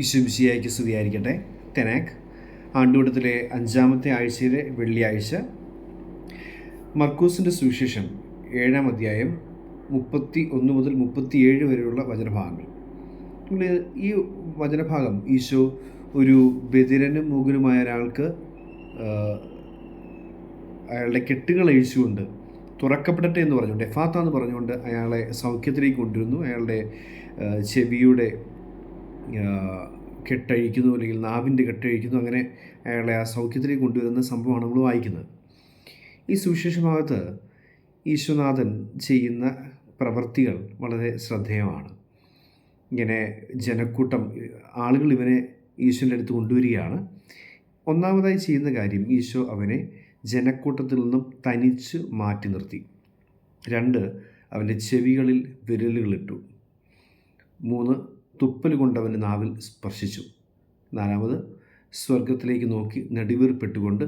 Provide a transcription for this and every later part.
ഈശ്വംശിയായിക്ക് സ്തുതിയായിരിക്കട്ടെ. തെനാക്ക് ആണ്ടുകൂടത്തിലെ അഞ്ചാമത്തെ ആഴ്ചയിലെ വെള്ളിയാഴ്ച. മർക്കൂസിന്റെ സുവിശേഷം ഏഴാം അധ്യായം മുപ്പത്തി ഒന്ന് മുതൽ മുപ്പത്തിയേഴ് വരെയുള്ള വചനഭാഗങ്ങൾ. നമ്മൾ ഈ വചനഭാഗം ഈശോ ഒരു ബദിരനും മൂകനുമായ ഒരാൾക്ക് അയാളുടെ കെട്ടുകൾ അഴിച്ചുകൊണ്ട് തുറക്കപ്പെടട്ടെ എന്ന് പറഞ്ഞുകൊണ്ട് എഫാത്ത എന്ന് പറഞ്ഞുകൊണ്ട് അയാളെ സൗഖ്യത്തിലേക്ക് കൊണ്ടുവരുന്നു. അയാളുടെ ചെവിയുടെ കെട്ടഴിക്കുന്നു അല്ലെങ്കിൽ നാവിന്റെ കെട്ടഴിക്കുന്നു അങ്ങനെ അയാളെ ആ സൗഖ്യത്തിലേക്ക് കൊണ്ടുവരുന്ന സംഭവമാണ് നമ്മൾ വായിക്കുന്നത്. ഈ സുവിശേഷ ഭാഗത്ത് ഈശ്വനാഥൻ ചെയ്യുന്ന പ്രവൃത്തികൾ വളരെ ശ്രദ്ധേയമാണ്. ഇങ്ങനെ ജനക്കൂട്ടം ആളുകൾ ഇവനെ ഈശോന്റെ അടുത്ത് കൊണ്ടുവരികയാണ്. ഒന്നാമതായി ചെയ്യുന്ന കാര്യം ഈശോ അവനെ ജനക്കൂട്ടത്തിൽ നിന്നും തനിച്ച് മാറ്റി നിർത്തി. രണ്ട് അവന്റെ ചെവികളിൽ വിരലുകളിട്ടു. മൂന്ന് തുപ്പൽ കൊണ്ടവന്റെ നാവിൽ സ്പർശിച്ചു. നാലാമത് സ്വർഗത്തിലേക്ക് നോക്കി നെടുവീർപ്പെട്ടുകൊണ്ട്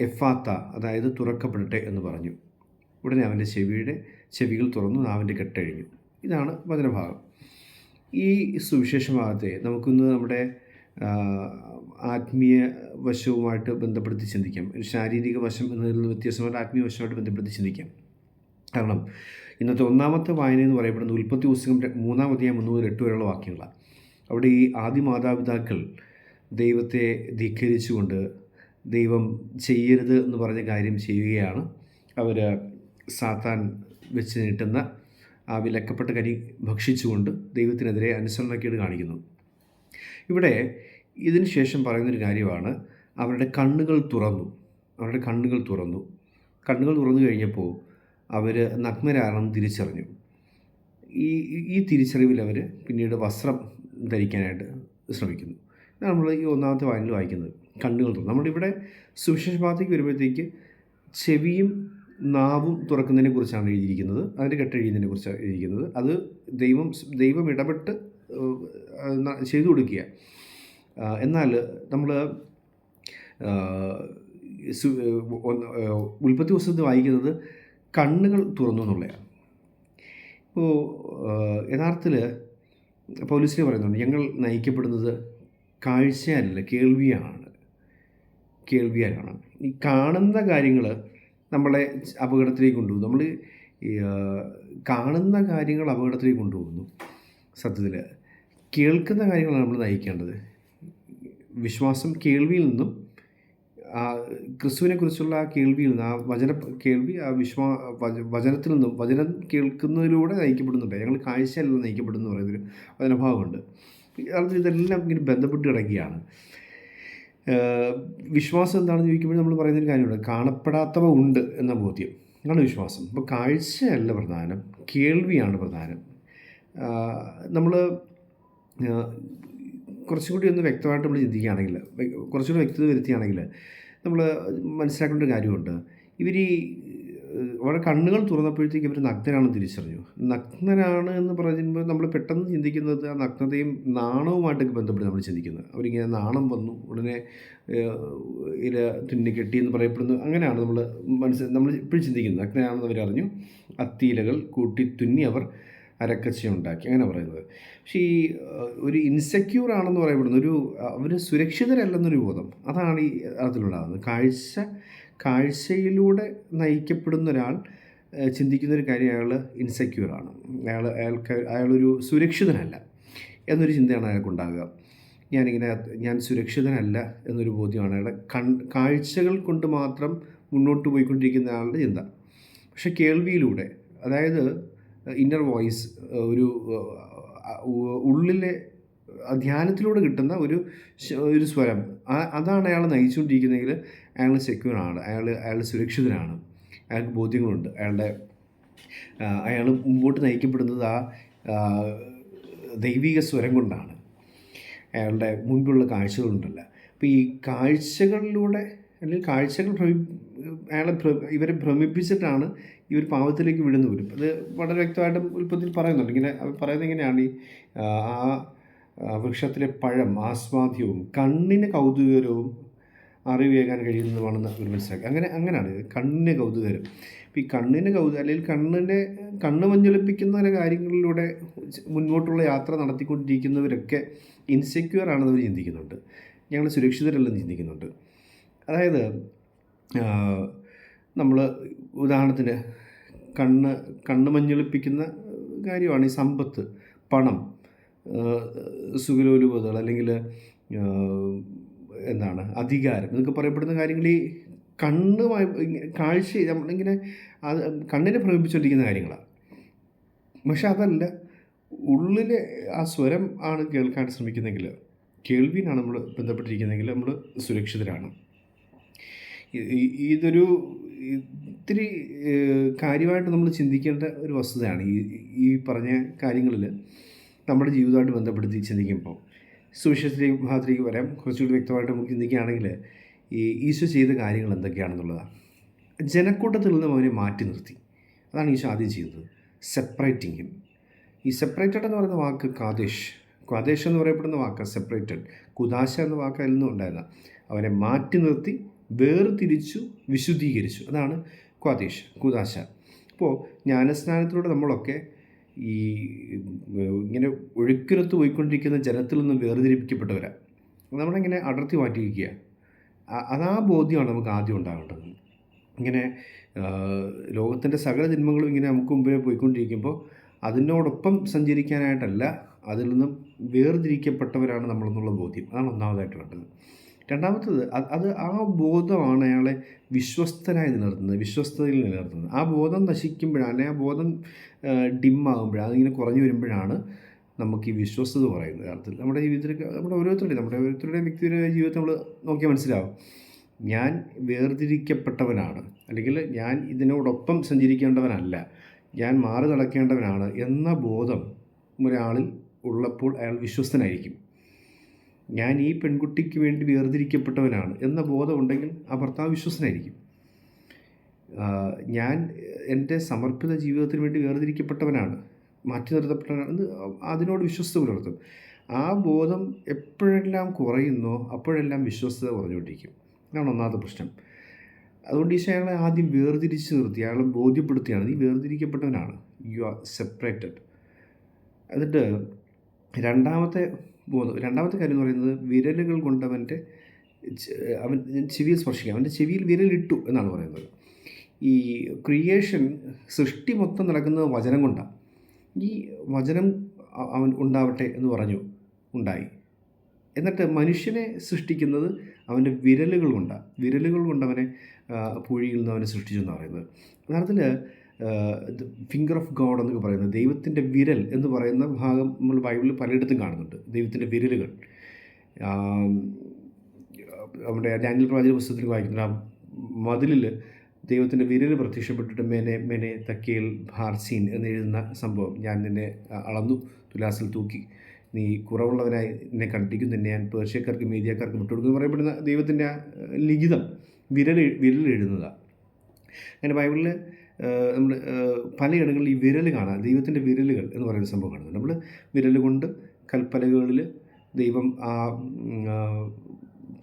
എഫാത്ത അതായത് തുറക്കപ്പെടട്ടെ എന്ന് പറഞ്ഞു. ഉടനെ അവന്റെ ചെവിയുടെ ചെവികൾ തുറന്നു നാവിന്റെ കെട്ടഴിഞ്ഞു. ഇതാണ് വചനഭാഗം. ഈ സുവിശേഷ ഭാഗത്തെ നമുക്കിന്ന് നമ്മുടെ ആത്മീയ വശവുമായിട്ട് ബന്ധപ്പെടുത്തി ചിന്തിക്കാം. ശാരീരിക വശം എന്നതിൽ നിന്ന് വ്യത്യസ്തമായിട്ട് ആത്മീയ വശമായിട്ട് ബന്ധപ്പെടുത്തി ചിന്തിക്കാം. കാരണം ഇന്നത്തെ ഒന്നാമത്തെ വായന എന്ന് പറയപ്പെടുന്നത് ഉൽപ്പത്തി പുസ്തകം മൂന്നാമത്തെ മൂന്നാം മുതൽ എട്ട് വരെയുള്ള വാക്യങ്ങളാണ് അവിടെ ഈ ആദ്യ മാതാപിതാക്കൾ ദൈവത്തെ ധിക്കരിച്ചുകൊണ്ട് ദൈവം ചെയ്യരുത് എന്ന് പറഞ്ഞ കാര്യം ചെയ്യുകയാണ്. അവർ സാത്താൻ വെച്ച് നീട്ടുന്ന ആ വിലക്കപ്പെട്ട കരി ഭക്ഷിച്ചുകൊണ്ട് ദൈവത്തിനെതിരെ അനുസരണക്കേട് കാണിക്കുന്നു. ഇവിടെ ഇതിന് ശേഷം പറയുന്നൊരു കാര്യമാണ് അവരുടെ കണ്ണുകൾ തുറന്നു. അവരുടെ കണ്ണുകൾ തുറന്നു. കണ്ണുകൾ തുറന്നു കഴിഞ്ഞപ്പോൾ അവർ നഗ്നരാണെന്ന് തിരിച്ചറിഞ്ഞു. ഈ ഈ തിരിച്ചറിവിൽ അവർ പിന്നീട് വസ്ത്രം ധരിക്കാനായിട്ട് ശ്രമിക്കുന്നു. നമ്മൾ ഈ ഒന്നാമത്തെ വായനയിൽ വായിക്കുന്നത്. കണ്ണുകൾ തുറന്നു. നമ്മളിവിടെ സുവിശേഷ ഭാഗത്തേക്ക് വരുമ്പോഴത്തേക്ക് ചെവിയും നാവും തുറക്കുന്നതിനെ കുറിച്ചാണ് എഴുതിയിരിക്കുന്നത്. അതിന്റെ കെട്ടെഴുതിയതിനെ കുറിച്ചാണ് എഴുതിയിരിക്കുന്നത്. അത് ദൈവം ദൈവം ഇടപെട്ട് ചെയ്തു കൊടുക്കുക. എന്നാൽ നമ്മൾ ഉൽപ്പത്തി പുസ്തകത്തിൽ വായിക്കുന്നത് കണ്ണുകൾ തുറന്നു എന്നുള്ളതാണ്. ഇപ്പോൾ യഥാർത്ഥത്തിൽ പോലീസിനെ പറയുന്നുണ്ട് ഞങ്ങൾ നയിക്കപ്പെടുന്നത് കാഴ്ചയല്ല കേൾവിയാണ്. കേൾവിയാലാണ് ഈ കാണുന്ന കാര്യങ്ങൾ നമ്മളെ അപകടത്തിലേക്ക് കൊണ്ടുപോകും നമ്മൾ കാണുന്ന കാര്യങ്ങൾ അപകടത്തിലേക്ക് കൊണ്ടുപോകുന്നു. സത്യത്തിൽ കേൾക്കുന്ന കാര്യങ്ങളാണ് നമ്മൾ നയിക്കേണ്ടത്. വിശ്വാസം കേൾവിയിൽ നിന്നും ക്രിസ്തുവിനെ കുറിച്ചുള്ള ആ കേൾവിയിൽ നിന്ന് ആ വചന കേൾവി ആ വിശ്വാ വച- വചനത്തിൽ നിന്നും വചനം കേൾക്കുന്നതിലൂടെ നയിക്കപ്പെടുന്നുണ്ട്. ഞങ്ങൾ കാഴ്ചയല്ല നയിക്കപ്പെടുന്നു പറയുന്നൊരു വചനഭാവമുണ്ട് യഥാർത്ഥത്തിൽ ഇതെല്ലാം ഇങ്ങനെ ബന്ധപ്പെട്ട് കിടക്കുകയാണ്. വിശ്വാസം എന്താണെന്ന് ചോദിക്കുമ്പോൾ നമ്മൾ പറയുന്നൊരു കാര്യമുണ്ട്. കാണപ്പെടാത്തവ ഉണ്ട് എന്ന ബോധ്യം. അതാണ് വിശ്വാസം. അപ്പോൾ കാഴ്ചയല്ല പ്രധാനം കേൾവിയാണ് പ്രധാനം. നമ്മൾ കുറച്ചും കൂടി ഒന്ന് വ്യക്തമായിട്ട് നമ്മൾ ചിന്തിക്കുകയാണെങ്കിൽ കുറച്ചുകൂടി വ്യക്തത വരുത്തുകയാണെങ്കിൽ നമ്മൾ മനസ്സിലാക്കേണ്ട ഒരു കാര്യമുണ്ട്. ഇവർ ഈ അവരുടെ കണ്ണുകൾ തുറന്നപ്പോഴത്തേക്ക് ഇവർ നഗ്നരാണെന്ന് തിരിച്ചറിഞ്ഞു. നഗ്നരാണ് എന്ന് പറയുമ്പോൾ നമ്മൾ പെട്ടെന്ന് ചിന്തിക്കുന്നത് ആ നഗ്നതയും നാണവുമായിട്ടൊക്കെ ബന്ധപ്പെട്ട് നമ്മൾ ചിന്തിക്കുന്നത്. അവരിങ്ങനെ നാണം വന്നു ഉടനെ ഇല തുന്നി കെട്ടി എന്ന് പറയപ്പെടുന്നു. അങ്ങനെയാണ് നമ്മൾ മനസ്സിൽ നമ്മൾ ഇപ്പോഴും ചിന്തിക്കുന്നത്. നഗ്നരാണെന്ന് അവരറിഞ്ഞു. അത്തിയിലകൾ കൂട്ടി തുന്നി അവർ അരക്കച്ച ഉണ്ടാക്കി അങ്ങനെ പറയുന്നത്. പക്ഷേ ഈ ഒരു ഇൻസെക്യൂർ ആണെന്ന് പറയപ്പെടുന്ന ഒരു അവർ സുരക്ഷിതരല്ലെന്നൊരു ബോധം അതാണ് ഈ അതിലുണ്ടാകുന്നത് കാഴ്ച കാഴ്ചയിലൂടെ നയിക്കപ്പെടുന്ന ഒരാൾ ചിന്തിക്കുന്ന ഒരു കാര്യം അയാൾ ഇൻസെക്യൂർ ആണ്. അയാൾ അയാൾക്ക് അയാളൊരു സുരക്ഷിതനല്ല എന്നൊരു ചിന്തയാണ് അയാൾക്കുണ്ടാകുക ഞാനിങ്ങനെ ഞാൻ സുരക്ഷിതനല്ല എന്നൊരു ബോധ്യമാണ് അയാളുടെ കൺ കാഴ്ചകൾ കൊണ്ട് മാത്രം മുന്നോട്ട് പോയിക്കൊണ്ടിരിക്കുന്ന ആളുടെ ചിന്ത. പക്ഷെ കേൾവിയിലൂടെ അതായത് ഇന്നർ വോയിസ് ഒരു ഉള്ളിലെ ധ്യാനത്തിലൂടെ കിട്ടുന്ന ഒരു ഒരു സ്വരം. അതാണ് അയാൾ നയിച്ചുകൊണ്ടിരിക്കുന്നതെങ്കിൽ അയാൾ സെക്യൂർ ആണ്. അയാൾ അയാൾ സുരക്ഷിതനാണ്. അയാൾക്ക് ബോധ്യങ്ങളുണ്ട്. അയാളുടെ അയാൾ മുമ്പോട്ട് നയിക്കപ്പെടുന്നത് ആ ദൈവിക സ്വരം കൊണ്ടാണ്. അയാളുടെ മുൻപിലുള്ള കാഴ്ചകളുണ്ടല്ല. അപ്പോൾ ഈ കാഴ്ചകളിലൂടെ അല്ലെങ്കിൽ കാഴ്ചകൾ ഭ്രമി അയാളെ ഇവരെ ഭ്രമിപ്പിച്ചിട്ടാണ് ഇവർ പാവത്തിലേക്ക് വിടുന്നു വരും അത് വളരെ വ്യക്തമായിട്ടും ഉൽപ്പത്തിൽ പറയുന്നുണ്ട്. ഇങ്ങനെ പറയുന്നത് എങ്ങനെയാണ്? ഈ ആ, വൃക്ഷത്തിലെ പഴം ആസ്വാദ്യവും കണ്ണിന് കൗതുകരവും അറിവേകാൻ കഴിയുന്നതുമാണെന്ന് അവർ മനസ്സിലാക്കി. അങ്ങനെ അങ്ങനെയാണ് കണ്ണിന് കൗതുകരം ഇപ്പോൾ ഈ കണ്ണിന് കൗതുകം അല്ലെങ്കിൽ കണ്ണിനെ കണ്ണ് മഞ്ഞൊലിപ്പിക്കുന്ന ചില കാര്യങ്ങളിലൂടെ മുന്നോട്ടുള്ള യാത്ര നടത്തിക്കൊണ്ടിരിക്കുന്നവരൊക്കെ ഇൻസെക്യൂർ ആണെന്ന് അവർ ചിന്തിക്കുന്നുണ്ട്. ഞങ്ങൾ സുരക്ഷിതരല്ലെന്ന് ചിന്തിക്കുന്നുണ്ട്. അതായത് നമ്മൾ ഉദാഹരണത്തിന് കണ്ണ് കണ്ണ് മഞ്ഞളിപ്പിക്കുന്ന കാര്യമാണ് ഈ സമ്പത്ത് പണം സുഖലോലുപതകൾ അല്ലെങ്കിൽ എന്താണ് അധികാരം എന്നൊക്കെ പറയപ്പെടുന്ന കാര്യങ്ങൾ ഈ കണ്ണുമായി കാഴ്ച നമ്മളിങ്ങനെ അത് കണ്ണിനെ ഭ്രമിപ്പിച്ചുകൊണ്ടിരിക്കുന്ന കാര്യങ്ങളാണ്. പക്ഷെ അതല്ല ഉള്ളിലെ ആ സ്വരം ആണ് കേൾക്കാൻ ശ്രമിക്കുന്നെങ്കിൽ കേൾവിനാണ് നമ്മൾ ബന്ധപ്പെട്ടിരിക്കുന്നതെങ്കിൽ നമ്മൾ സുരക്ഷിതരാണ്. ഇതൊരു ഇത്തിരി കാര്യമായിട്ട് നമ്മൾ ചിന്തിക്കേണ്ട ഒരു വസ്തുതയാണ് ഈ ഈ പറഞ്ഞ കാര്യങ്ങളിൽ നമ്മുടെ ജീവിതമായിട്ട് ബന്ധപ്പെടുത്തി ചിന്തിക്കുമ്പോൾ. സുവിശേഷത്തിലേക്ക് ഭാഗത്തിലേക്ക് വരാം. കുറച്ചുകൂടി വ്യക്തമായിട്ട് നമുക്ക് ചിന്തിക്കുകയാണെങ്കിൽ ഈ ഈശോ ചെയ്ത കാര്യങ്ങൾ എന്തൊക്കെയാണെന്നുള്ളതാണ് ജനക്കൂട്ടത്തിൽ നിന്നും അവനെ മാറ്റി നിർത്തി. അതാണ് ഈശോ ആദ്യം ചെയ്യുന്നത് സെപ്പറേറ്റിംഗ് ഹിം ഈ സെപ്പറേറ്റഡ് എന്ന് പറയുന്ന വാക്ക് കാദേശ്. കാദേശ് എന്ന് പറയപ്പെടുന്ന വാക്ക് സെപ്പറേറ്റഡ് കുദാശ എന്ന വാക്ക് അതിൽ നിന്നും ഉണ്ടായിരുന്ന അവനെ മാറ്റി നിർത്തി വേർതിരിച്ചു വിശുദ്ധീകരിച്ചു. അതാണ് ക്വാദേശ് കുദാശ. അപ്പോൾ ജ്ഞാനസ്നാനത്തിലൂടെ നമ്മളൊക്കെ ഈ ഇങ്ങനെ ഒഴുക്കിനത്ത് പോയിക്കൊണ്ടിരിക്കുന്ന ജലത്തിൽ നിന്ന് വേർതിരിപ്പിക്കപ്പെട്ടവരാണ് നമ്മളിങ്ങനെ അടർത്തി മാറ്റിയിരിക്കുക? അതാ ബോധ്യമാണ് നമുക്ക് ആദ്യം ഉണ്ടാകേണ്ടത്. ഇങ്ങനെ ലോകത്തിന്റെ സകല ജന്മങ്ങളും ഇങ്ങനെ നമുക്ക് മുമ്പിൽ പോയിക്കൊണ്ടിരിക്കുമ്പോൾ അതിനോടൊപ്പം സഞ്ചരിക്കാനായിട്ടല്ല അതിൽ നിന്നും വേർതിരിക്കപ്പെട്ടവരാണ് നമ്മളെന്നുള്ള ബോധ്യം. അതാണ് ഒന്നാമതായിട്ട് വേണ്ടത്. രണ്ടാമത്തത് അത് ആ ബോധമാണ് അയാളെ വിശ്വസ്തനായി നിലനിർത്തുന്നത് വിശ്വസ്തതയിൽ നിലനിർത്തുന്നത്. ആ ബോധം നശിക്കുമ്പോഴാണ് ആ ബോധം ഡിമ്മാകുമ്പോഴാണ് അതിങ്ങനെ കുറഞ്ഞു വരുമ്പോഴാണ് നമുക്ക് ഈ വിശ്വസ്തത പറയുന്നത് അർത്ഥത്തിൽ നമ്മുടെ ജീവിതത്തിലൊക്കെ നമ്മുടെ ഓരോരുത്തരുടെയും നമ്മുടെ ഓരോരുത്തരുടെയും വ്യക്തിപരമായ ജീവിതത്തെ നമ്മൾ നോക്കിയാൽ മനസ്സിലാവും. ഞാൻ വേർതിരിക്കപ്പെട്ടവനാണ് അല്ലെങ്കിൽ ഞാൻ ഇതിനോടൊപ്പം സഞ്ചരിക്കേണ്ടവനല്ല ഞാൻ മാറി നടക്കേണ്ടവനാണ് എന്ന ബോധം ഒരാളിൽ ഉള്ളപ്പോൾ അയാൾ വിശ്വസ്തനായിരിക്കും. ഞാൻ ഈ പെൺകുട്ടിക്ക് വേണ്ടി വേർതിരിക്കപ്പെട്ടവനാണ് എന്ന ബോധമുണ്ടെങ്കിൽ ആ ഭർത്താവ് വിശ്വസനായിരിക്കും. ഞാൻ എന്റെ സമർപ്പിത ജീവിതത്തിന് വേണ്ടി വേർതിരിക്കപ്പെട്ടവനാണ് മാറ്റി നിർത്തപ്പെട്ടവനാണ് അതിനോട് വിശ്വസ്ത പുലർത്തും. ആ ബോധം എപ്പോഴെല്ലാം കുറയുന്നോ അപ്പോഴെല്ലാം വിശ്വസ്തത കുറഞ്ഞുകൊണ്ടിരിക്കും. അതാണ് ഒന്നാമത്തെ പ്രശ്നം. അതുകൊണ്ട് ഈശോ അയാളെ ആദ്യം വേർതിരിച്ച് നിർത്തി അയാളെ ബോധ്യപ്പെടുത്തിയാണ് നീ വേർതിരിക്കപ്പെട്ടവനാണ്. യു ആർ സെപ്പറേറ്റഡ് എന്നിട്ട് രണ്ടാമത്തെ ബോധം രണ്ടാമത്തെ കാര്യം എന്ന് പറയുന്നത് വിരലുകൾ കൊണ്ട് അവന്റെ അവൻ ചെവിയിൽ സ്പർശിക്കാം. അവന്റെ ചെവിയിൽ വിരലിട്ടു എന്നാണ് പറയുന്നത്. ഈ ക്രിയേഷൻ സൃഷ്ടി മൊത്തം നടക്കുന്നത് വചനം കൊണ്ടാണ്. ഈ വചനം അവൻ ഉണ്ടാവട്ടെ എന്ന് പറഞ്ഞു ഉണ്ടായി. എന്നിട്ട് മനുഷ്യനെ സൃഷ്ടിക്കുന്നത് അവന്റെ വിരലുകൾ കൊണ്ടാണ്. വിരലുകൾ കൊണ്ടവനെ പുഴിയിൽ നിന്ന് അവനെ സൃഷ്ടിച്ചു എന്ന് പറയുന്നത്. യഥാർത്ഥത്തിൽ ഫിംഗർ ഓഫ് ഗോഡ് എന്നൊക്കെ പറയുന്നത് ദൈവത്തിന്റെ വിരൽ എന്ന് പറയുന്ന ഭാഗം നമ്മൾ ബൈബിളിൽ പലയിടത്തും കാണുന്നുണ്ട്. ദൈവത്തിന്റെ വിരലുകൾ. നമ്മുടെ ഡാനിയൽ പ്രാചീന പുസ്തകത്തിൽ വായിക്കുന്ന ആ മതിലിൽ ദൈവത്തിന്റെ വിരൽ പ്രത്യക്ഷപ്പെട്ടിട്ട് മേനെ മേനെ തക്കേൽ ഭാർസീൻ എന്നെഴുതുന്ന സംഭവം. ഞാൻ നിന്നെ അളന്നു തുലാസിൽ തൂക്കി. നീ കുറവുള്ളവനായി എന്നെ കണ്ടിരിക്കും തന്നെ ഞാൻ പേർഷ്യക്കാർക്ക് മീഡിയക്കാർക്ക് വിട്ടുകൊടുക്കുന്നു പറയപ്പെടുന്ന ദൈവത്തിന്റെ ലിഖിതം വിരൽ എഴുതുന്നതാണ്. അങ്ങനെ ബൈബിളിൽ നമ്മൾ പലയിടങ്ങളിൽ ഈ വിരൽ കാണാം ദൈവത്തിന്റെ വിരലുകൾ എന്ന് പറയുന്ന സംഭവം കാണുന്നത്. നമ്മൾ വിരൽ കൊണ്ട് കൽപ്പനകളിൽ ദൈവം ആ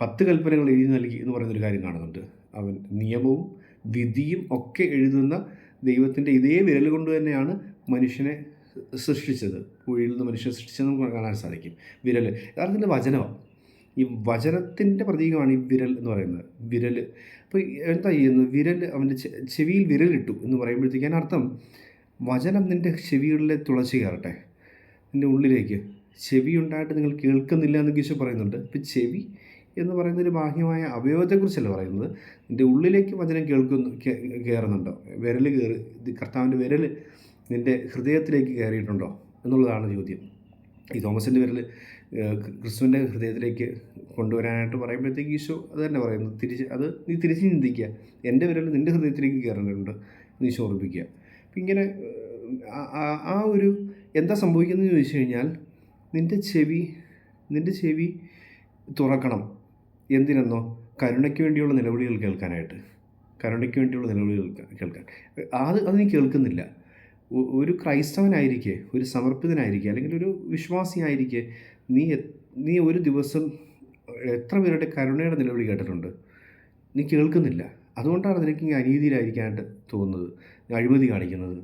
പത്ത് കൽപ്പനകൾ എഴുതി നൽകി എന്ന് പറയുന്നൊരു കാര്യം കാണുന്നുണ്ട്. അവൻ നിയമവും വിധിയും ഒക്കെ എഴുതുന്ന ദൈവത്തിന്റെ ഇതേ വിരൽ കൊണ്ട് തന്നെയാണ് മനുഷ്യനെ സൃഷ്ടിച്ചത്. കുഴിയിൽ നിന്ന് മനുഷ്യനെ സൃഷ്ടിച്ചത് നമുക്ക് കാണാൻ സാധിക്കും. വിരൽ യഥാർത്ഥത്തിൽ വചനമാണ്. ഈ വചനത്തിന്റെ പ്രതീകമാണ് ഈ വിരൽ എന്ന് പറയുന്നത്. വിരൽ അപ്പോൾ എന്താ ചെയ്യുന്നത്? വിരൽ അവന്റെ ചെവിയിൽ വിരലിട്ടു എന്ന് പറയുമ്പോഴത്തേക്ക് അർത്ഥം വചനം നിന്റെ ചെവികളിലെ തുളച്ചു കയറട്ടെ നിന്റെ ഉള്ളിലേക്ക്. ചെവി ഉണ്ടായിട്ട് നിങ്ങൾ കേൾക്കുന്നില്ല എന്ന് ഈശോ പറയുന്നുണ്ട്. ഇപ്പം ചെവി എന്ന് പറയുന്ന ഒരു ബാഹ്യമായ അവയവത്തെക്കുറിച്ചല്ല പറയുന്നത്? നിന്റെ ഉള്ളിലേക്ക് വചനം കേൾക്കുന്നു കയറുന്നുണ്ടോ? വിരൽ കയറി കർത്താവിന്റെ വിരൽ നിന്റെ ഹൃദയത്തിലേക്ക് കയറിയിട്ടുണ്ടോ എന്നുള്ളതാണ് ചോദ്യം. ഈ തോമസിന്റെ പേരിൽ ക്രിസ്തുവിന്റെ ഹൃദയത്തിലേക്ക് കൊണ്ടുവരാനായിട്ട് പറയുമ്പോഴത്തേക്ക് ഈശോ അത് തന്നെ പറയുന്നു തിരിച്ച് അത് നീ തിരിച്ച് ചിന്തിക്കുക. എന്റെ വിരൽ നിന്റെ ഹൃദയത്തിലേക്ക് കയറേണ്ടതുണ്ട് നീ ഓർപ്പിക്കുക അപ്പം ഇങ്ങനെ ആ ഒരു എന്താ സംഭവിക്കുന്നതെന്ന് ചോദിച്ചു കഴിഞ്ഞാൽ നിന്റെ ചെവി നിന്റെ ചെവി തുറക്കണം. എന്തിനെന്നോ? കരുണയ്ക്ക് വേണ്ടിയുള്ള നിലവിളികൾ കേൾക്കാനായിട്ട്. കരുണയ്ക്ക് വേണ്ടിയുള്ള നിലവിളികൾ കേൾക്കാൻ. അത് അത് നീ കേൾക്കുന്നില്ല. ഒരു ക്രൈസ്തവനായിരിക്കെ ഒരു സമർപ്പിതനായിരിക്കെ അല്ലെങ്കിൽ ഒരു വിശ്വാസിയായിരിക്കെ നീ നീ ഒരു ദിവസം എത്ര പേരുടെ കരുണയുടെ നിലവിളി കേട്ടിട്ടുണ്ട്? നീ കേൾക്കുന്നില്ല. അതുകൊണ്ടാണ് നിനക്ക് ഈ അനീതിയിലായിരിക്കാനായിട്ട് തോന്നുന്നത് അഴിമതി കാണിക്കുന്നത്.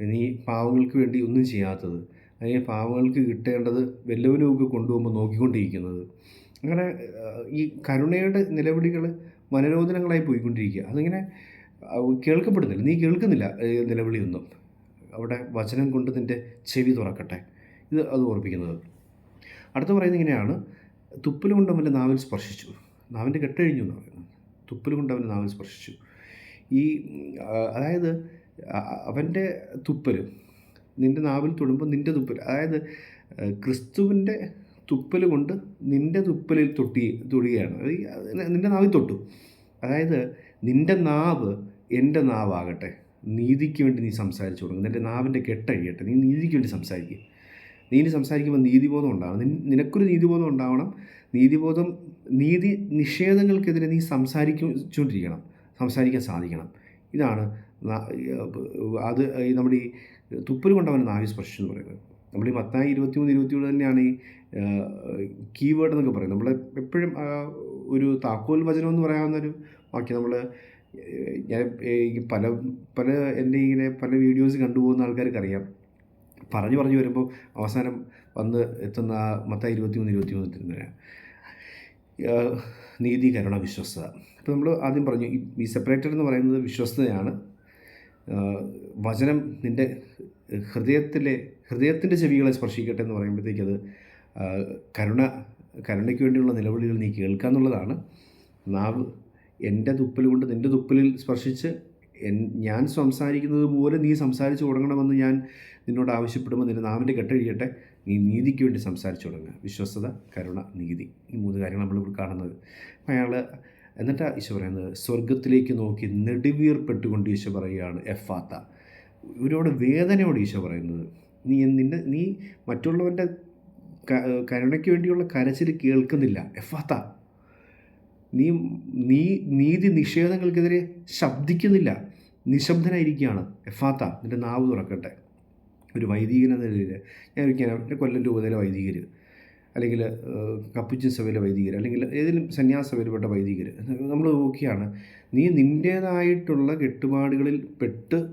നീ പാവങ്ങൾക്ക് വേണ്ടി ഒന്നും ചെയ്യാത്തത്. അല്ലെങ്കിൽ പാവങ്ങൾക്ക് കിട്ടേണ്ടത് വല്ലവനുമൊക്കെ കൊണ്ടുപോകുമ്പോൾ നോക്കിക്കൊണ്ടിരിക്കുന്നത്. അങ്ങനെ ഈ കരുണയുടെ നിലവിളികൾ മനരോധനങ്ങളായി പോയിക്കൊണ്ടിരിക്കുക. അതിങ്ങനെ കേൾക്കപ്പെടുന്നില്ല. നീ കേൾക്കുന്നില്ല നിലവിളിയൊന്നും. അവിടെ വചനം കൊണ്ട് നിന്റെ ചെവി തുറക്കട്ടെ. ഇത് അത് ഓർപ്പിക്കുന്നത്. അടുത്ത പറയുന്നത് ഇങ്ങനെയാണ്. തുപ്പൽ കൊണ്ട് അവന്റെ നാവിൽ സ്പർശിച്ചു. നാവിന്റെ കെട്ടഴിഞ്ഞു എന്ന് പറയുന്നത് തുപ്പൽ കൊണ്ട് അവന്റെ നാവിൽ സ്പർശിച്ചു. ഈ അതായത് അവന്റെ തുപ്പൽ നിന്റെ നാവിൽ തൊടുമ്പോൾ നിന്റെ തുപ്പൽ അതായത് ക്രിസ്തുവിന്റെ തുപ്പൽ കൊണ്ട് നിന്റെ തുപ്പലിൽ തൊട്ടി തൊടുകയാണ്. നിന്റെ നാവിൽ തൊട്ടു. അതായത് നിന്റെ നാവ് എന്റെ നാവാകട്ടെ. നീതിക്ക് വേണ്ടി നീ സംസാരിച്ചു തുടങ്ങും. നിന്റെ നാവിന്റെ കെട്ടഴിയട്ടെ നീ നീതിക്ക് വേണ്ടി സംസാരിക്കുക നീ സംസാരിക്കുമ്പോൾ നീതിബോധം ഉണ്ടാവണം. നിനക്കൊരു നീതിബോധം ഉണ്ടാവണം. നീതിബോധം നീതി നിഷേധങ്ങൾക്കെതിരെ നീ സംസാരിച്ചുകൊണ്ടിരിക്കണം. സംസാരിക്കാൻ സാധിക്കണം. ഇതാണ് അത് നമ്മുടെ ഈ തുപ്പൽ കൊണ്ടവൻ നാവി സ്പർശിച്ചു എന്ന് പറയുന്നത്. നമ്മൾ ഈ മത്തായി ഇരുപത്തിമൂന്ന് ഇരുപത്തിമൂന്ന് തന്നെയാണ് ഈ കീവേഡ് എന്നൊക്കെ പറയുന്നത്. നമ്മൾ എപ്പോഴും ഒരു താക്കോൽ വചനം എന്ന് പറയാവുന്ന ഒരു വാക്യം. നമ്മൾ ഞാൻ പല പല എന്റെ ഇങ്ങനെ പല വീഡിയോസ് കണ്ടുപോകുന്ന ആൾക്കാർക്ക് അറിയാം പറഞ്ഞു പറഞ്ഞു വരുമ്പോൾ അവസാനം വന്ന് എത്തുന്ന ആ മത്തായി ഇരുപത്തിമൂന്ന് ഇരുപത്തിമൂന്ന് തന്നെയാണ് നീതി കരുണ വിശ്വസ്തത. അപ്പോൾ നമ്മൾ ആദ്യം പറഞ്ഞു ഈ സെപ്പറേറ്റർ എന്ന് പറയുന്നത് വിശ്വസ്തതയാണ്. വചനം നിന്റെ ഹൃദയത്തിലെ ഹൃദയത്തിന്റെ ചെവികളെ സ്പർശിക്കട്ടെ എന്ന് പറയുമ്പോഴത്തേക്ക് അത് കരുണ കരുണയ്ക്ക് വേണ്ടിയുള്ള നിലവിളികൾ നീ കേൾക്കുക എന്നുള്ളതാണ് നാവ് എന്റെ തുപ്പൽ കൊണ്ട് നിന്റെ തുപ്പലിൽ സ്പർശിച്ച് ഞാൻ സംസാരിക്കുന്നത് പോലെ നീ സംസാരിച്ചു തുടങ്ങണമെന്ന് ഞാൻ നിന്നോട് ആവശ്യപ്പെടുമ്പോൾ നിന്റെ നാവിന്റെ കെട്ടഴിയട്ടെ. നീ നീതിക്ക് വേണ്ടി സംസാരിച്ചു തുടങ്ങുക. വിശ്വസ്തത കരുണ നീതി. ഈ മൂന്ന് കാര്യങ്ങൾ നമ്മൾ കാണുന്നത്. അയാൾ എന്നിട്ട് ഈശോ പറയുന്നത് സ്വർഗത്തിലേക്ക് നോക്കി നെടുവീർപ്പെട്ടുകൊണ്ട് ഈശോ പറയുകയാണ് എഫാത്ത. ഇവരോട് വേദനയോട് ഈശോ പറയുന്നത്. നീ നിന്റെ നീ മറ്റുള്ളവന്റെ കരുണയ്ക്ക് വേണ്ടിയുള്ള കരച്ചിൽ കേൾക്കുന്നില്ല. എഫാത്ത. നീ നീ നീതി നിഷേധങ്ങൾക്കെതിരെ ശബ്ദിക്കുന്നില്ല. നിശബ്ദനായിരിക്കുകയാണ് എഫാത്ത. നിന്റെ നാവ് തുറക്കട്ടെ. ഒരു വൈദികൻ എന്ന നിലയിൽ ഞാൻ ഒരിക്കലും കൊല്ലം രൂപതയിലെ വൈദികർ അല്ലെങ്കിൽ കപ്പുച്ചിൻ സഭയിലെ വൈദികർ അല്ലെങ്കിൽ ഏതെങ്കിലും സന്യാസ സഭയിൽപ്പെട്ട വൈദികർ നമ്മൾ നോക്കിയാണ് നീ നിന്റേതായിട്ടുള്ള കെട്ടുപാടുകളിൽ പെട്ട്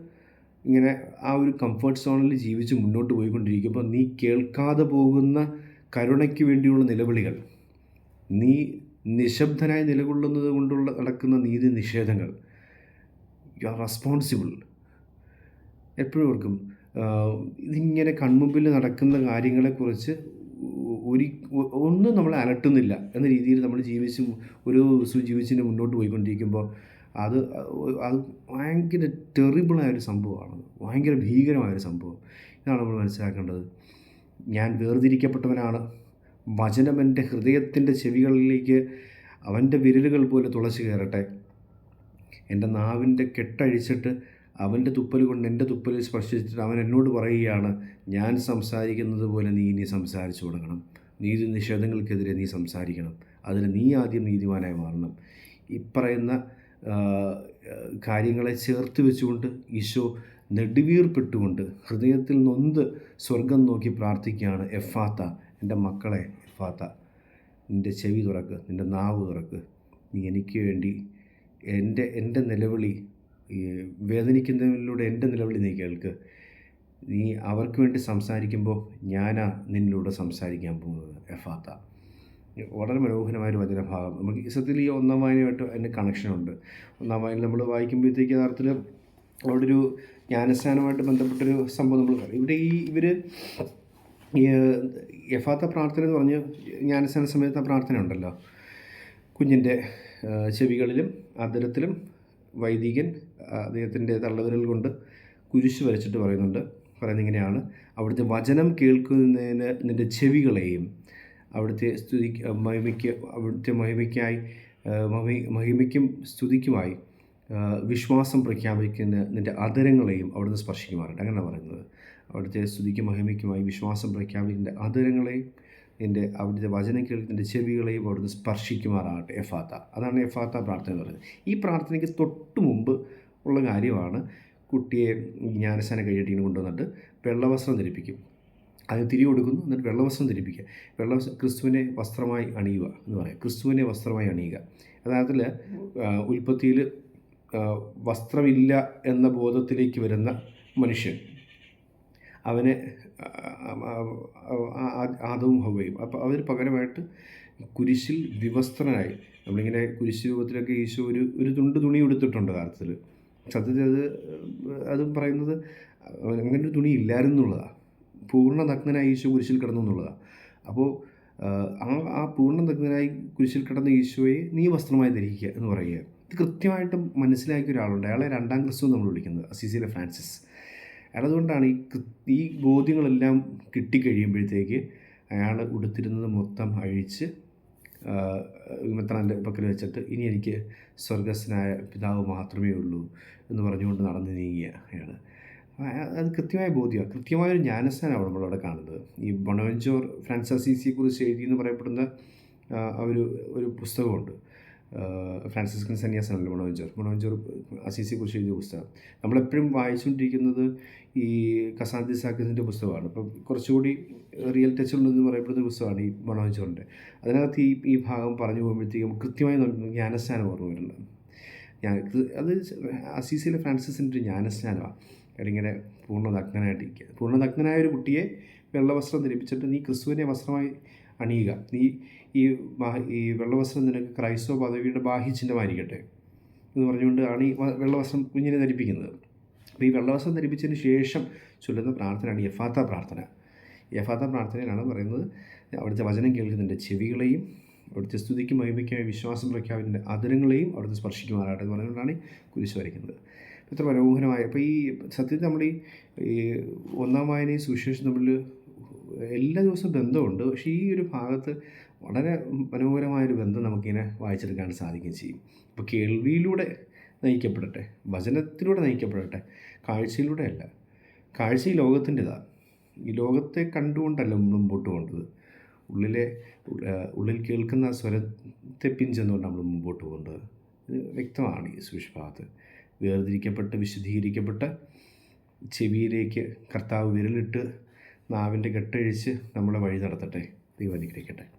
ഇങ്ങനെ ആ ഒരു കംഫർട്ട് സോണിൽ ജീവിച്ച് മുന്നോട്ട് പോയിക്കൊണ്ടിരിക്കുമ്പോൾ നീ കേൾക്കാതെ പോകുന്ന കരുണയ്ക്ക് വേണ്ടിയുള്ള നിലവിളികൾ. നീ നിശബ്ദനായി നിലകൊള്ളുന്നത് കൊണ്ടുള്ള നടക്കുന്ന നീതി നിഷേധങ്ങൾ. യു ആർ റെസ്പോൺസിബിൾ എപ്പോഴും ഓർക്കും ഇതിങ്ങനെ കൺമുമ്പിൽ നടക്കുന്ന കാര്യങ്ങളെക്കുറിച്ച് ഒരു ഒന്നും നമ്മൾ അലട്ടുന്നില്ല എന്ന രീതിയിൽ നമ്മൾ ജീവിച്ച് ഒരു ദിവസവും ജീവിച്ചിന് മുന്നോട്ട് പോയിക്കൊണ്ടിരിക്കുമ്പോൾ അത് അത് ഭയങ്കര ടെറിബിളായൊരു സംഭവമാണ്. ഭയങ്കര ഭീകരമായൊരു സംഭവം. ഇതാണ് നമ്മൾ മനസ്സിലാക്കേണ്ടത്. ഞാൻ വേർതിരിക്കപ്പെട്ടവനാണ്. വചനം എന്റെ ഹൃദയത്തിന്റെ ചെവികളിലേക്ക് അവന്റെ വിരലുകൾ പോലെ തുളച്ചു കയറട്ടെ. എന്റെ നാവിന്റെ കെട്ടഴിച്ചിട്ട് അവന്റെ തുപ്പൽ കൊണ്ട് എന്റെ തുപ്പലിൽ സ്പർശിച്ചിട്ട് അവൻ എന്നോട് പറയുകയാണ് ഞാൻ സംസാരിക്കുന്നത് പോലെ നീ ഇനി സംസാരിച്ചു തുടങ്ങണം. നീതി നിഷേധങ്ങൾക്കെതിരെ നീ സംസാരിക്കണം. അതിന് നീ ആദ്യം നീതിമാനായി മാറണം. ഇപ്പറയുന്ന കാര്യങ്ങളെ ചേർത്ത് വെച്ചുകൊണ്ട് ഈശോ നെടുവീർപ്പെട്ടുകൊണ്ട് ഹൃദയത്തിൽ നൊന്ത് സ്വർഗം നോക്കി പ്രാർത്ഥിക്കുകയാണ് എഫാത്ത എന്റെ മക്കളെ. എഫാത്ത നിന്റെ ചെവി തുറക്ക് നിന്റെ നാവ് തുറക്ക്. നീ എനിക്ക് വേണ്ടി എന്റെ എന്റെ നിലവിളി വേദനിക്കുന്നതിലൂടെ എന്റെ നിലവിളി നീ കേൾക്ക്. നീ അവർക്ക് വേണ്ടി സംസാരിക്കുമ്പോൾ ഞാനാ നിന്നിലൂടെ സംസാരിക്കാൻ പോകുന്നത് എഫാത്ത. വളരെ മനോഹരമായൊരു വചനഭാഗം. നമുക്ക് ഇസത്തിൽ ഈ ഒന്നാം വായനയുമായിട്ട് അതിന്റെ കണക്ഷനുണ്ട്. ഒന്നാം വായന നമ്മൾ വായിക്കുമ്പോഴത്തേക്ക് യഥാർത്ഥത്തിൽ അവിടെ ഒരു ജ്ഞാനസ്ഥാനമായിട്ട് ബന്ധപ്പെട്ടൊരു സംഭവം നമ്മൾ ഇവിടെ ഈ ഇവർ യഫാത്ത പ്രാർത്ഥന എന്ന് പറഞ്ഞ് ജ്ഞാനസേന സമയത്ത് പ്രാർത്ഥന ഉണ്ടല്ലോ. കുഞ്ഞിന്റെ ചെവികളിലും അതിരത്തിലും വൈദികൻ അദ്ദേഹത്തിന്റെ തള്ളവിരൽ കൊണ്ട് കുരിശ് വരച്ചിട്ട് പറയുന്നുണ്ട്. പറയുന്നത് ഇങ്ങനെയാണ്. അവിടുത്തെ വചനം കേൾക്കുന്നതിന് നിന്റെ ചെവികളെയും അവിടുത്തെ സ്തുതി മഹിമയ്ക്ക് അവിടുത്തെ മഹിമയ്ക്കായി മഹി മഹിമയ്ക്കും സ്തുതിക്കുമായി വിശ്വാസം പ്രഖ്യാപിക്കുന്ന നിന്റെ അതരങ്ങളെയും അവിടുന്ന് സ്പർശിക്കുമാറുണ്ട് അങ്ങനെ പറയുന്നത്. അവിടുത്തെ സ്തുതിക്കും മഹിമയ്ക്കുമായി വിശ്വാസം പ്രഖ്യാപിക്കുന്ന ആദരങ്ങളെയും എന്റെ അവിടുത്തെ വചനം കേൾക്കുന്ന ചെവികളെയും അവിടുന്ന് സ്പർശിക്കുമാറാകട്ടെ. എഫാത്ത. അതാണ് എഫാത്ത പ്രാർത്ഥന എന്ന് പറയുന്നത്. ഈ പ്രാർത്ഥനയ്ക്ക് തൊട്ട് മുമ്പ് ഉള്ള കാര്യമാണ് കുട്ടിയെ ജ്ഞാനസ്ഥാനം കഴിയിട്ട് കൊണ്ടുവന്നിട്ട് വെള്ളവസ്ത്രം ധരിപ്പിക്കും. അത് തിരി കൊടുക്കുന്നു എന്നിട്ട് വെള്ളവസ്ത്രം ധരിപ്പിക്കുക. വെള്ളവസ്ത്രം ക്രിസ്തുവിനെ വസ്ത്രമായി അണിയുക എന്ന് പറയാം ക്രിസ്തുവിനെ വസ്ത്രമായി അണിയുക. അതായത് ഉൽപ്പത്തിയിൽ വസ്ത്രമില്ല എന്ന ബോധത്തിലേക്ക് വരുന്ന മനുഷ്യൻ അവനെ ആദവും ഹവയും അപ്പോൾ അവർ പകരമായിട്ട് കുരിശിൽ വിവസ്ത്രനായി. നമ്മളിങ്ങനെ കുരിശ് രൂപത്തിലൊക്കെ ഈശോ ഒരു ഒരു തുണ്ട് തുണി ഉടുത്തിട്ടുണ്ട് കാലത്തിൽ സത്യത്തിൽ അത് അതും പറയുന്നത് അങ്ങനെ ഒരു തുണി ഇല്ലായിരുന്നു എന്നുള്ളതാണ് പൂർണ നഗ്നനായി ഈശോ കുരിശിൽ കിടന്നു എന്നുള്ളതാണ് അപ്പോൾ ആ ആ പൂർണ നഗ്നനായി കുരിശിൽ കിടന്ന ഈശോയെ നീ വസ്ത്രമായി ധരിക്കുക എന്ന് പറയുക. ഇത് കൃത്യമായിട്ടും മനസ്സിലാക്കിയ ഒരാളുണ്ട്. അയാളെ രണ്ടാം ക്രിസ്തു നമ്മൾ വിളിക്കുന്നത്. അസീസിയിലെ ഫ്രാൻസിസ്. അയാളതുകൊണ്ടാണ് ഈ ഈ ബോധ്യങ്ങളെല്ലാം കിട്ടിക്കഴിയുമ്പോഴത്തേക്ക് അയാൾ ഉടുത്തിരുന്നത് മൊത്തം അഴിച്ച് മെത്രാന്റെ പക്കൽ വെച്ചിട്ട് ഇനി എനിക്ക് സ്വർഗസ്നായ പിതാവ് മാത്രമേ ഉള്ളൂ എന്ന് പറഞ്ഞുകൊണ്ട് നടന്നു നീങ്ങിയ അയാൾ. അത് കൃത്യമായ ബോധ്യമാണ്. കൃത്യമായൊരു ജ്ഞാനസ്ഥാനമാണ് നമ്മളവിടെ കാണുന്നത്. ഈ ബൊണവഞ്ചോർ ഫ്രാൻസിസിയെക്കുറിച്ച് എഴുതി എന്ന് പറയപ്പെടുന്ന ഒരു ഒരു പുസ്തകമുണ്ട്. ഫ്രാൻസിസ്കൻ സന്യാസനല്ലേ മണോഞ്ചർ മണോഞ്ചർ അസീസിയെക്കുറിച്ച് എഴുതിയ പുസ്തകം. നമ്മളെപ്പോഴും വായിച്ചുകൊണ്ടിരിക്കുന്നത് ഈ കസാന്തി സാക്കിസിന്റെ പുസ്തകമാണ്. അപ്പം കുറച്ചുകൂടി റിയൽ ടച്ച് ഉണ്ടെന്ന് പറയപ്പെടുന്ന പുസ്തകമാണ് ഈ മണോഞ്ചറിന്റെ അതിനകത്ത് ഈ ഈ ഭാഗം പറഞ്ഞു പോകുമ്പോഴത്തേക്കും കൃത്യമായി നമുക്ക് ജ്ഞാനസ്നാനം ഓർമ്മ വരുന്നുണ്ട്. ഞാൻ അത് അസീസിയിലെ ഫ്രാൻസിസിന്റെ ഒരു ജ്ഞാനസ്നാനമാണ് അതിങ്ങനെ പൂർണ നഗ്നനായിട്ടിരിക്കുക പൂർണ നഗ്നനായ ഒരു കുട്ടിയെ വെള്ളവസ്ത്രം ധരിപ്പിച്ചിട്ട് നീ ക്രിസ്തുവിനെ വസ്ത്രമായി അണിയുക. നീ ഈ ഈ വെള്ളവസ്ത്രം നിനക്ക് ക്രൈസ്തവ പദവിയുടെ ബാഹ്യചിഹ്നമായിരിക്കട്ടെ എന്ന് പറഞ്ഞുകൊണ്ട് ആണ് ഈ വെള്ളവസ്ത്രം കുഞ്ഞിനെ ധരിപ്പിക്കുന്നത്. അപ്പോൾ ഈ വെള്ളവസ്ത്രം ധരിപ്പിച്ചതിന് ശേഷം ചൊല്ലുന്ന പ്രാർത്ഥനയാണ് യഫാത്ത പ്രാർത്ഥന. യഫാത്ത പ്രാർത്ഥനയിലാണ് പറയുന്നത് അവിടുത്തെ വചനം കേൾക്കുന്നതിന്റെ ചെവികളെയും അവിടുത്തെ സ്തുതിക്കും മഹിമയ്ക്കുമായി വിശ്വാസം പ്രഖ്യാപിന്റെ അതിരങ്ങളെയും അവിടുത്തെ സ്പർശിക്കുമാറാകട്ടെ എന്ന് പറഞ്ഞുകൊണ്ടാണ് കുരിശ് വരയ്ക്കുന്നത്. ഇത്ര മനോഹരമായ അപ്പോൾ ഈ സത്യത്തിൽ നമ്മൾ ഈ ഒന്നാം വായനയും സുവിശേഷം തമ്മിൽ എല്ലാ ദിവസവും ബന്ധമുണ്ട്. പക്ഷേ ഈ ഒരു ഭാഗത്ത് വളരെ മനോഹരമായൊരു ബന്ധം നമുക്കിങ്ങനെ വായിച്ചെടുക്കാൻ സാധിക്കുകയും ചെയ്യും. അപ്പോൾ കേൾവിയിലൂടെ നയിക്കപ്പെടട്ടെ വചനത്തിലൂടെ നയിക്കപ്പെടട്ടെ കാഴ്ചയിലൂടെ അല്ല. കാഴ്ച ഈ ലോകത്തിന്റെതാണ് ഈ ലോകത്തെ കണ്ടുകൊണ്ടല്ല മുമ്പോട്ട് പോകേണ്ടത്. ഉള്ളിലെ ഉള്ളിൽ കേൾക്കുന്ന സ്വരത്തെ പിഞ്ചെന്നുകൊണ്ട് നമ്മൾ മുമ്പോട്ട് പോകേണ്ടത്. ഇത് വ്യക്തമാണ് ഈ സുവിഷ്ഭാഗത്ത് വേർതിരിക്കപ്പെട്ട് വിശദീകരിക്കപ്പെട്ട ചെവിയിലേക്ക് കർത്താവ് വിരലിട്ട് നാവിന്റെ കെട്ടഴിച്ച് നമ്മളെ വഴി നടത്തട്ടെ. ദൈവം അനുഗ്രഹിക്കട്ടെ.